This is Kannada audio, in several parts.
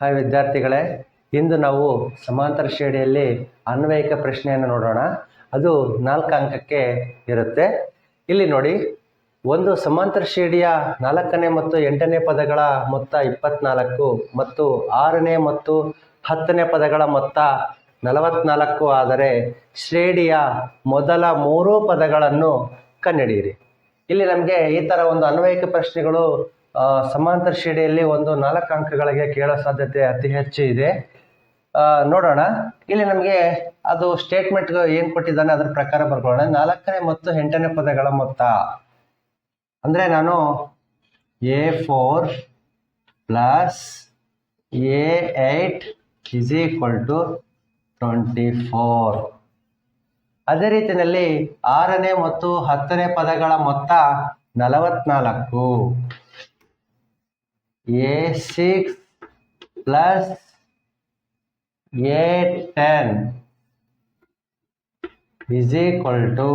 ಹಾಯ್ ವಿದ್ಯಾರ್ಥಿಗಳೇ, ಇಂದು ನಾವು ಸಮಾಂತರ ಶ್ರೇಣಿಯಲ್ಲಿ ಅನ್ವಯಿಕ ಪ್ರಶ್ನೆಯನ್ನು ನೋಡೋಣ. ಅದು ನಾಲ್ಕು ಅಂಕಕ್ಕೆ ಇರುತ್ತೆ. ಇಲ್ಲಿ ನೋಡಿ, ಒಂದು ಸಮಾಂತರ ಶ್ರೇಣಿಯ ನಾಲ್ಕನೇ ಮತ್ತು ಎಂಟನೇ ಪದಗಳ ಮೊತ್ತ ಇಪ್ಪತ್ನಾಲ್ಕು ಮತ್ತು ಆರನೇ ಮತ್ತು ಹತ್ತನೇ ಪದಗಳ ಮೊತ್ತ ನಲವತ್ನಾಲ್ಕು ಆದರೆ ಶ್ರೇಣಿಯ ಮೊದಲ ಮೂರು ಪದಗಳನ್ನು ಕಂಡುಹಿಡಿಯಿರಿ. ಇಲ್ಲಿ ನಮಗೆ ಈ ಥರ ಒಂದು ಅನ್ವಯಿಕ ಪ್ರಶ್ನೆಗಳು ಸಮಾಂತರ ಶ್ರೇಣಿಯಲ್ಲಿ ಒಂದು ನಾಲ್ಕು ಅಂಕಗಳಿಗೆ ಕೇಳೋ ಸಾಧ್ಯತೆ ಅತಿ ಹೆಚ್ಚು ಇದೆ. ನೋಡೋಣ. ಇಲ್ಲಿ ನಮಗೆ ಅದು ಸ್ಟೇಟ್ಮೆಂಟ್ ಏನು ಕೊಟ್ಟಿದ್ದಾನೆ ಅದರ ಪ್ರಕಾರ ಬರ್ಕೊಳ್ಳೋಣ. ನಾಲ್ಕನೇ ಮತ್ತು ಎಂಟನೇ ಪದಗಳ ಮೊತ್ತ. ಅಂದರೆ ನಾನು a four plus a eight is equal to twenty four ಅದೇ ರೀತಿಯಲ್ಲಿ ಆರನೇ ಮತ್ತು ಹತ್ತನೇ ಪದಗಳ ಮೊತ್ತ ನಲವತ್ನಾಲ್ಕು. A six plus a ten is equal to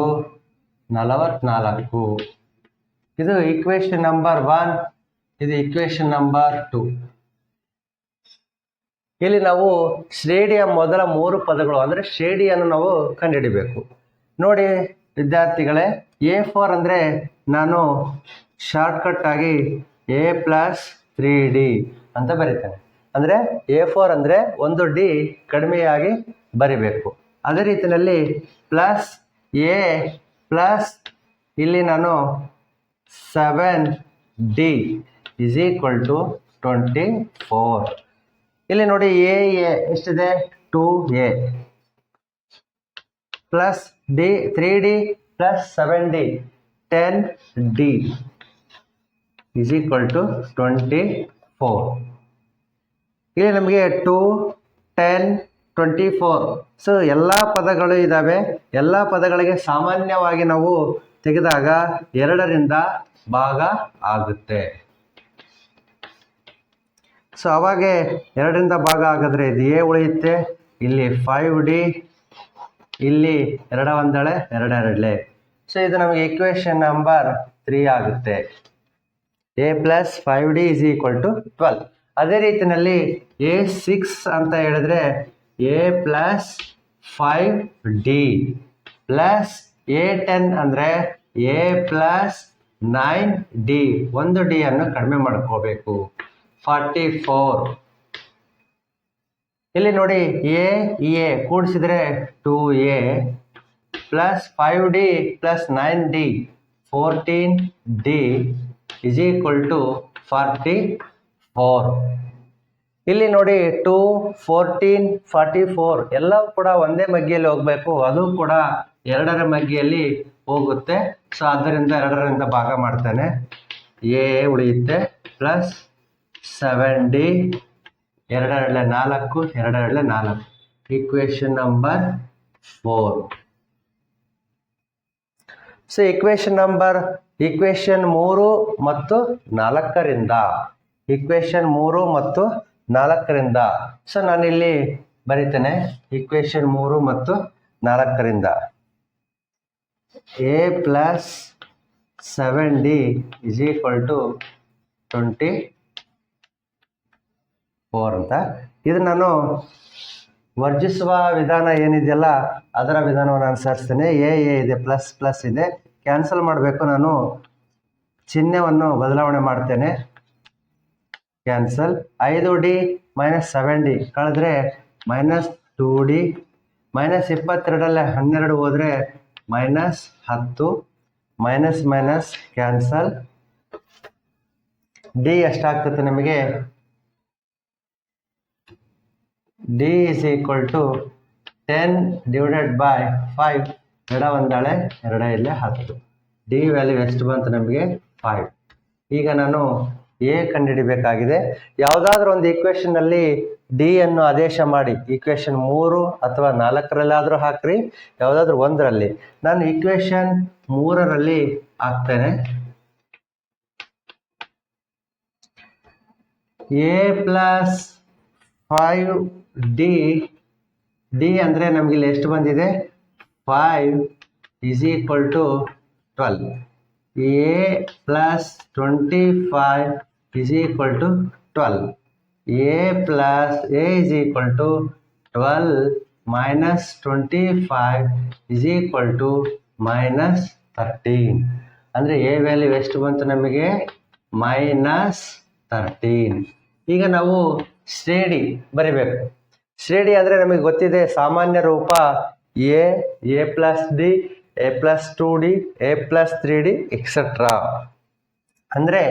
ನಲವತ್ನಾಲ್ಕು. ಇದು ಈಕ್ವೇಶನ್ ನಂಬರ್ ಒನ್ ಇದು ಈಕ್ವೇಶನ್ ನಂಬರ್ ಟು ಇಲ್ಲಿ ನಾವು ಶ್ರೇಣಿಯ ಮೊದಲ ಮೂರು ಪದಗಳು ಅಂದರೆ ಶ್ರೇಣಿಯನ್ನು ನಾವು ಕಂಡುಹಿಡಿಬೇಕು. ನೋಡಿ, ವಿದ್ಯಾರ್ಥಿಗಳೇ ಎ ಫೋರ್ ಅಂದರೆ ನಾನು ಶಾರ್ಟ್ಕಟ್ ಆಗಿ ಎ ಪ್ಲಸ್ ತ್ರೀ ಡಿ ಅಂತ ಬರೀತಾನೆ. ಅಂದರೆ ಎ ಫೋರ್ ಅಂದರೆ ಒಂದು ಡಿ ಕಡಿಮೆಯಾಗಿ ಬರಿಬೇಕು. ಅದೇ ರೀತಿಯಲ್ಲಿ ಪ್ಲಸ್ ಎ ಪ್ಲಸ್ ಇಲ್ಲಿ ನಾನು seven d is equal to twenty four ಇಲ್ಲಿ ನೋಡಿ ಎ ಎ ಎಷ್ಟಿದೆ? Two a plus d three d plus seven d ten d is equal to twenty four ಇಲ್ಲಿ ನಮಗೆ? Two ten twenty four so ಎಲ್ಲ ಪದಗಳು ಇದ್ದಾವೆ ಎಲ್ಲ ಪದಗಳಿಗೆ ಸಾಮಾನ್ಯವಾಗಿ ನಾವು ತೆಗೆದಾಗ ಎರಡರಿಂದ ಭಾಗ ಆಗುತ್ತೆ. ಸೊ ಅವಾಗೆ ಎರಡರಿಂದ ಭಾಗ ಆಗಿದ್ರೆ ಇದು ಎ ಉಳಿಯುತ್ತೆ. ಇಲ್ಲಿ ಫೈವ್ ಡಿ ಇಲ್ಲಿ ಎರಡ ಒಂದಳೆ ಎರಡೆರಡಲೆ ಸೊ ಇದು ನಮಗೆ ಇಕ್ವೇಶನ್ ನಂಬರ್ ತ್ರೀ ಆಗುತ್ತೆ. A plus five d is equal to twelve ಅದೇ ರೀತಿಯಲ್ಲಿ ಎ ಸಿಕ್ಸ್ ಅಂತ ಹೇಳಿದ್ರೆ a plus five d plus a ten ಅಂದರೆ ಎ ಪ್ಲಸ್ ನೈನ್ ಡಿ ಒಂದು ಡಿ ಅನ್ನು ಕಡಿಮೆ ಮಾಡ್ಕೋಬೇಕು. ಫಾರ್ಟಿ ಫೋರ್ ಇಲ್ಲಿ ನೋಡಿ a a ಕೂಡಿಸಿದ್ರೆ two a plus five d plus nine d fourteen d is equal to forty four ಇಲ್ಲಿ ನೋಡಿ ಟು ಫೋರ್ಟೀನ್ ಫಾರ್ಟಿ ಫೋರ್ ಎಲ್ಲವೂ ಕೂಡ ಒಂದೇ ಮಗ್ಗಿಯಲ್ಲಿ ಹೋಗಬೇಕು. ಅದು ಕೂಡ ಎರಡರ ಮಗ್ಗಿಯಲ್ಲಿ ಹೋಗುತ್ತೆ. ಸೊ ಆದ್ದರಿಂದ ಎರಡರಿಂದ ಭಾಗ ಮಾಡ್ತೇನೆ. ಎ ಉಳಿಯುತ್ತೆ ಪ್ಲಸ್ ಸೆವೆನ್ ಡಿ ಎರಡೆರಡಲೆ ನಾಲ್ಕು ಎರಡೆರಡಲೆ ನಾಲ್ಕು. Equation number four so equation number equation ಮೂರು ಮತ್ತು ನಾಲ್ಕರಿಂದ. ಈಕ್ವೇಶನ್ ಮೂರು ಮತ್ತು ನಾಲ್ಕರಿಂದ. ಸೊ ನಾನಿಲ್ಲಿ ಬರಿತೇನೆ. ಈಕ್ವೇಶನ್ ಮೂರು ಮತ್ತು ನಾಲ್ಕರಿಂದ. A plus seven d is equal to twenty four ಅಂತ. ಇದು ನಾನು ವರ್ಜಿಸುವ ವಿಧಾನ ಏನಿದೆಯಲ್ಲ ಅದರ ವಿಧಾನವನ್ನು ಅನುಸರಿಸ್ತೇನೆ. ಎ ಎ ಇದೆ ಪ್ಲಸ್ ಪ್ಲಸ್ ಇದೆ. ಕ್ಯಾನ್ಸಲ್ ಮಾಡಬೇಕು ನಾನು. ಚಿಹ್ನೆಯನ್ನು ಬದಲಾವಣೆ ಮಾಡ್ತೇನೆ. ಕ್ಯಾನ್ಸಲ್. ಐದು ಡಿ ಮೈನಸ್ ಸೆವೆನ್ ಡಿ. ಕಳೆದ್ರೆ ಮೈನಸ್ ಟೂ ಡಿ. ಮೈನಸ್ ಇಪ್ಪತ್ತೆರಡಲ್ಲೇ ಹನ್ನೆರಡು ಹೋದರೆ ಮೈನಸ್ ಹತ್ತು. Minus minus cancel. ಡಿ ಎಷ್ಟಾಗ್ತದೆ ನಿಮಗೆ? D is equal to ten divided by five. ಎಡ ಒಂದಾಳೆ, ಎರಡ ಇಲ್ಲೇ ಹತ್ತು ಡಿ ವ್ಯಾಲ್ಯೂ ಎಷ್ಟು ಬಂತು ನಮಗೆ? ಫೈವ್ ಈಗ ನಾನು ಎ ಕಂಡುಹಿಡಿಬೇಕಾಗಿದೆ. ಯಾವುದಾದ್ರೂ ಒಂದು ಈಕ್ವೇಷನ್ನಲ್ಲಿ ಡಿ ಅನ್ನು ಆದೇಶ ಮಾಡಿ. ಈಕ್ವೇಷನ್ ಮೂರು ಅಥವಾ ನಾಲ್ಕರಲ್ಲಾದರೂ ಹಾಕ್ರಿ, ಯಾವುದಾದ್ರೂ ಒಂದರಲ್ಲಿ. ನಾನು ಈಕ್ವೇಷನ್ ಮೂರರಲ್ಲಿ ಹಾಕ್ತೇನೆ. A plus five d d ಅಂದರೆ ನಮಗೆ ಇಲ್ಲಿ ಎಷ್ಟು ಬಂದಿದೆ? Five is equal to twelve a plus twenty five is equal to twelve a plus a is equal to twelve minus twenty five is equal to minus thirteen ಅಂದರೆ ಎ ವ್ಯಾಲ್ಯೂ ಎಷ್ಟು ಬಂತು ನಮಗೆ? ಮೈನಸ್ ತರ್ಟೀನ್ ಈಗ ನಾವು ಶ್ರೇಣಿ ಬರೀಬೇಕು. ಶ್ರೇಣಿ ಅಂದರೆ ನಮಗೆ ಗೊತ್ತಿದೆ ಸಾಮಾನ್ಯ ರೂಪ a a plus d a plus two d a plus three d etcetera ಅಂದರೆ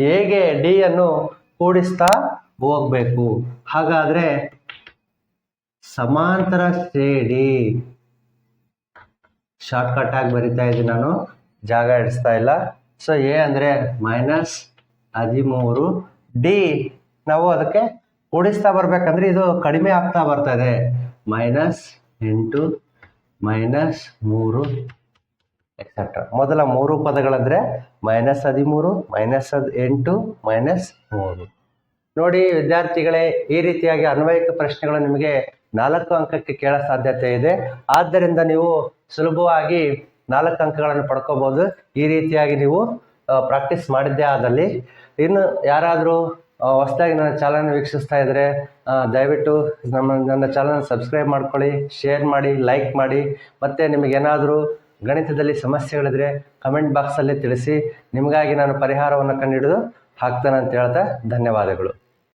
ಹೇಗೆ ಡಿ ಅನ್ನು ಕೂಡಿಸ್ತಾ ಹೋಗ್ಬೇಕು? ಹಾಗಾದರೆ ಸಮಾಂತರ ಶ್ರೇಣಿ. ಶಾರ್ಟ್ಕಟ್ ಆಗಿ ಬರಿತಾ ಇದ್ದೀನಿ ನಾನು. ಜಾಗ ಇಡಿಸ್ತಾ ಇಲ್ಲ. ಸೊ ಎ ಅಂದರೆ ಮೈನಸ್ ಹದಿಮೂರು. ಡಿ ನಾವು ಅದಕ್ಕೆ ಕೂಡಿಸ್ತಾ ಬರ್ಬೇಕಂದ್ರೆ ಇದು ಕಡಿಮೆ ಆಗ್ತಾ ಬರ್ತಾ ಇದೆ. ಮೈನಸ್ ಎಂಟು ಮೈನಸ್ ಮೂರು ಎಕ್ಸೆಟ್ರಾ ಮೊದಲ ಮೂರು ಪದಗಳಂದರೆ ಮೈನಸ್ ಹದಿಮೂರು, ಮೈನಸ್ ಹದ್ ಎಂಟು, ಮೈನಸ್ ಮೂರು. ನೋಡಿ ವಿದ್ಯಾರ್ಥಿಗಳೇ, ಈ ರೀತಿಯಾಗಿ ಅನ್ವಯಿಕ ಪ್ರಶ್ನೆಗಳು ನಿಮಗೆ ನಾಲ್ಕು ಅಂಕಕ್ಕೆ ಕೇಳೋ ಸಾಧ್ಯತೆ ಇದೆ. ಆದ್ದರಿಂದ ನೀವು ಸುಲಭವಾಗಿ ನಾಲ್ಕು ಅಂಕಗಳನ್ನು ಪಡ್ಕೋಬೋದು. ಈ ರೀತಿಯಾಗಿ ನೀವು ಪ್ರಾಕ್ಟೀಸ್ ಮಾಡಿದ್ದೇ ಆದಲ್ಲಿ. ಇನ್ನು ಯಾರಾದರೂ ಹೊಸದಾಗಿ ನನ್ನ ಚಾನಲ್ ವೀಕ್ಷಿಸ್ತಾ ಇದ್ದರೆ ದಯವಿಟ್ಟು ನಮ್ಮ, ನನ್ನ ಚಾನಲ್ ಸಬ್ಸ್ಕ್ರೈಬ್ ಮಾಡ್ಕೊಳ್ಳಿ, ಶೇರ್ ಮಾಡಿ, ಲೈಕ್ ಮಾಡಿ. ಮತ್ತು ನಿಮಗೇನಾದರೂ ಗಣಿತದಲ್ಲಿ ಸಮಸ್ಯೆಗಳಿದ್ರೆ ಕಮೆಂಟ್ ಬಾಕ್ಸಲ್ಲಿ ತಿಳಿಸಿ, ನಿಮಗಾಗಿ ನಾನು ಪರಿಹಾರವನ್ನು ಕಂಡುಹಿಡಿದು ಹಾಕ್ತೇನೆ ಅಂತ ಹೇಳ್ತಾ ಧನ್ಯವಾದಗಳು.